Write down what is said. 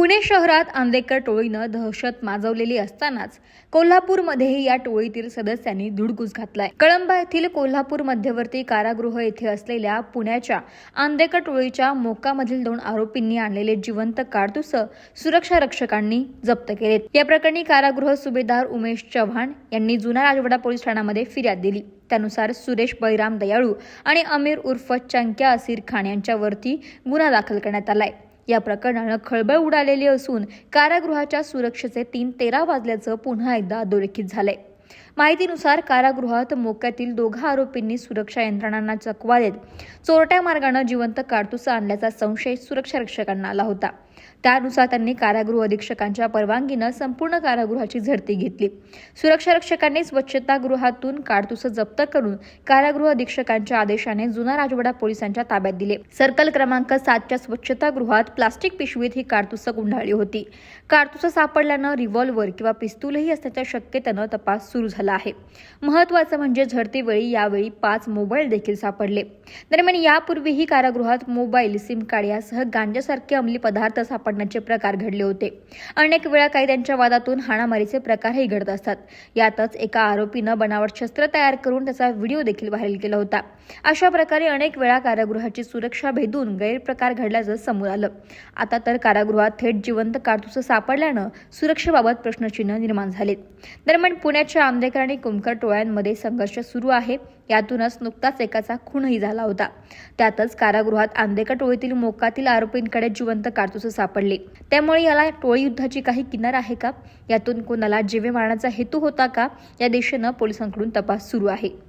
पुणे शहरात आंबेडकर टोळीनं दहशत माजवलेली असतानाच कोल्हापूरमध्येही या टोळीतील सदस्यांनी धुडगूस घातलाय. कळंबा येथील कोल्हापूर मध्यवर्ती कारागृह येथे असलेल्या पुण्याच्या आंबेडकर टोळीच्या मोकामधील दोन आरोपींनी आणलेले जिवंत काडतुस सुरक्षा रक्षकांनी जप्त केलेत. या प्रकरणी कारागृह सुभेदार उमेश चव्हाण यांनी जुना राजवाडा पोलीस ठाण्यामध्ये फिर्याद दिली. त्यानुसार सुरेश बळीराम दयाळू आणि अमीर उर्फ चंक्या असीर खान यांच्यावरती गुन्हा दाखल करण्यात आलाय. या प्रकरणानं खळबळ उडालेली असून कारागृहाच्या सुरक्षेचे तीन तेरा वाजल्याचं पुन्हा एकदा अधोरेखित झालंय. माहितीनुसार कारागृहात मोक्यातील दोघा आरोपींनी सुरक्षा यंत्रणांना चकवा देत चोरट्या मार्गानं जिवंत काडतुस आणल्याचा संशय सुरक्षा रक्षकांना आला होता. त्यानुसार त्यांनी कारागृह अधीक्षकांच्या परवानगीनं संपूर्ण कारागृहाची झडती घेतली. सुरक्षा रक्षकांनी स्वच्छतागृहातून काडतुस जप्त करून कारागृह अधीक्षकांच्या आदेशाने जुना राजवाडा पोलिसांच्या ताब्यात दिले. सर्कल क्रमांक सातच्या स्वच्छतागृहात प्लास्टिक पिशवीत ही काडतुस गुंडाळली होती. काडतुस सापडल्यानं रिव्हॉल्व्हर किंवा पिस्तूलही असण्याच्या शक्यतेनं तपास सुरू झाला. आहे. महत्वाचं म्हणजे झडतीवेळी यावेळी पाच मोबाईल देखील सापडले. दरम्यान यापूर्वीही कारागृहात मोबाईल सिम कार्ड यासह गांजासारखे अंमली पदार्थ सापडण्याचे प्रकार घडले होते. अनेक वेळा कायद्यांच्या वादातून हाणामारीचे प्रकारही घडत असतात. यातच एका आरोपीनं बनावट शस्त्र तयार करून त्याचा व्हिडिओ देखील व्हायरल केला होता. अशा प्रकारे अनेक वेळा कारागृहाची सुरक्षा भेदून गैरप्रकार घडल्याचं समोर आलं. आता तर कारागृहात थेट जिवंत काडतुस सापडल्यानं सुरक्षेबाबत प्रश्नचिन्ह निर्माण झालेत. दरम्यान पुण्याच्या आमदे आंबेडकर आणि कुमकर टोळ्यांमध्ये संघर्ष सुरू आहे. यातूनच नुकताच एकाचा खूनही झाला होता. त्यातच कारागृहात आंदेकर टोळीतील मोकातील आरोपींकडे जिवंत काडतुस सापडले. त्यामुळे याला टोळी युद्धाची काही किनार आहे का? यातून कोणाला जीवे मारण्याचा हेतू होता का? या दिशेनं पोलिसांकडून तपास सुरू आहे.